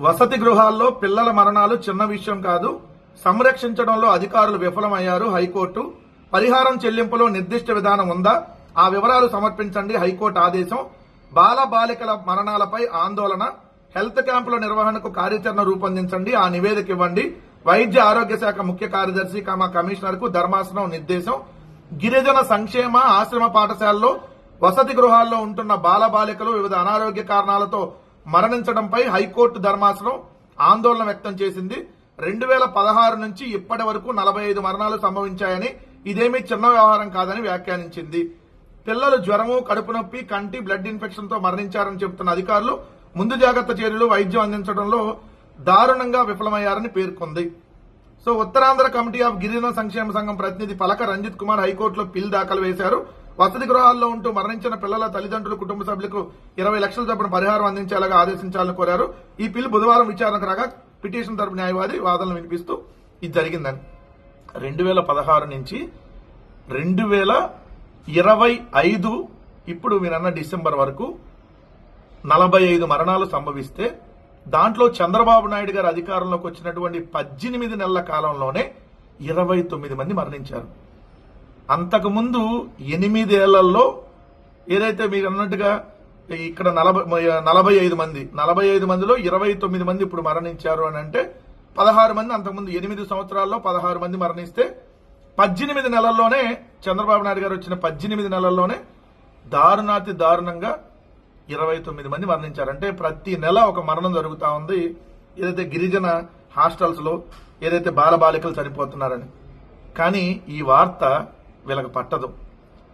వసతి గృహాల్లో పిల్లల మరణాలు చిన్న విషయం కాదు. సంరక్షించడంలో అధికారులు విఫలమయ్యారు హైకోర్టు. పరిహారం చెల్లింపులో నిర్దిష్ట విధానం ఉందా? ఆ వివరాలు సమర్పించండి హైకోర్టు ఆదేశం. బాల బాలికల మరణాలపై ఆందోళన. హెల్త్ క్యాంపుల నిర్వహణకు కార్యాచరణ రూపొందించండి ఆ నివేదిక ఇవ్వండి. వైద్య ఆరోగ్య శాఖ ముఖ్య కార్యదర్శి కమ కమిషనర్కు ధర్మాసనం నిర్దేశం. గిరిజన సంక్షేమ ఆశ్రమ పాఠశాలలో వసతి గృహాల్లో ఉంటున్న బాల బాలికలు వివిధ అనారోగ్య కారణాలతో మరణించడంపై హైకోర్టు ధర్మాసనం ఆందోళన వ్యక్తం చేసింది. రెండు వేల పదహారు నుంచి ఇప్పటి వరకు నలభై ఐదు మరణాలు సంభవించాయని ఇదేమీ చిన్న వ్యవహారం కాదని వ్యాఖ్యానించింది. పిల్లలు జ్వరము కడుపు నొప్పి కంటి బ్లడ్ ఇన్ఫెక్షన్తో మరణించారని చెబుతున్న అధికారులు ముందు జాగ్రత్త చర్యలు వైద్యం అందించడంలో దారుణంగా విఫలమయ్యారని పేర్కొంది. సో ఉత్తరాంధ్ర కమిటీ ఆఫ్ గిరిజన సంక్షేమ సంఘం ప్రతినిధి పలక రంజిత్ కుమార్ హైకోర్టులో పిల్ దాఖలు వేశారు. వసతి గృహాల్లో ఉంటూ మరణించిన పిల్లల తల్లిదండ్రులు కుటుంబ సభ్యులకు ఇరవై లక్షల చొప్పున పరిహారం అందించేలాగా ఆదేశించాలని కోరారు. ఈ పిల్ బుధవారం విచారణకు రాగా పిటిషన్ తరపు న్యాయవాది వాదనలు వినిపిస్తూ ఇది జరిగిందని. రెండు వేల పదహారు నుంచి రెండు వేల ఇరవై ఐదు ఇప్పుడు మీరన్న డిసెంబర్ వరకు నలభై ఐదు మరణాలు సంభవిస్తే దాంట్లో చంద్రబాబు నాయుడు గారు అధికారంలోకి వచ్చినటువంటి పద్దెనిమిది నెలల కాలంలోనే ఇరవై తొమ్మిది మంది మరణించారు. అంతకుముందు ఎనిమిదేళ్ళలో ఏదైతే మీరు అన్నట్టుగా ఇక్కడ నలభై నలభై ఐదు మంది నలభై ఐదు మందిలో ఇరవై తొమ్మిది మంది ఇప్పుడు మరణించారు అని అంటే పదహారు మంది అంతకుముందు ఎనిమిది సంవత్సరాల్లో పదహారు మంది మరణిస్తే పద్దెనిమిది నెలల్లోనే చంద్రబాబు నాయుడు గారు వచ్చిన పద్దెనిమిది నెలల్లోనే దారుణాతి దారుణంగా ఇరవై తొమ్మిది మంది మరణించారు. అంటే ప్రతి నెల ఒక మరణం జరుగుతూ ఉంది. ఏదైతే గిరిజన హాస్టల్స్లో ఏదైతే బాలబాలికలు చనిపోతున్నారని. కానీ ఈ వార్త వీళ్ళకి పట్టదు.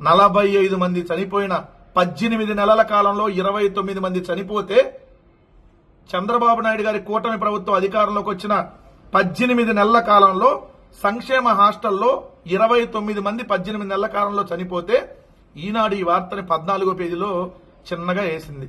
నలభై ఐదు మంది చనిపోయిన పద్దెనిమిది నెలల కాలంలో ఇరవై తొమ్మిది మంది చనిపోతే చంద్రబాబు నాయుడు గారి కూటమి ప్రభుత్వం అధికారంలోకి వచ్చిన పద్దెనిమిది నెలల కాలంలో సంక్షేమ హాస్టల్లో ఇరవై తొమ్మిది మంది పద్దెనిమిది నెలల కాలంలో చనిపోతే ఈనాడు ఈ వార్తని పద్నాలుగో పేజీలో చిన్నగా వేసింది.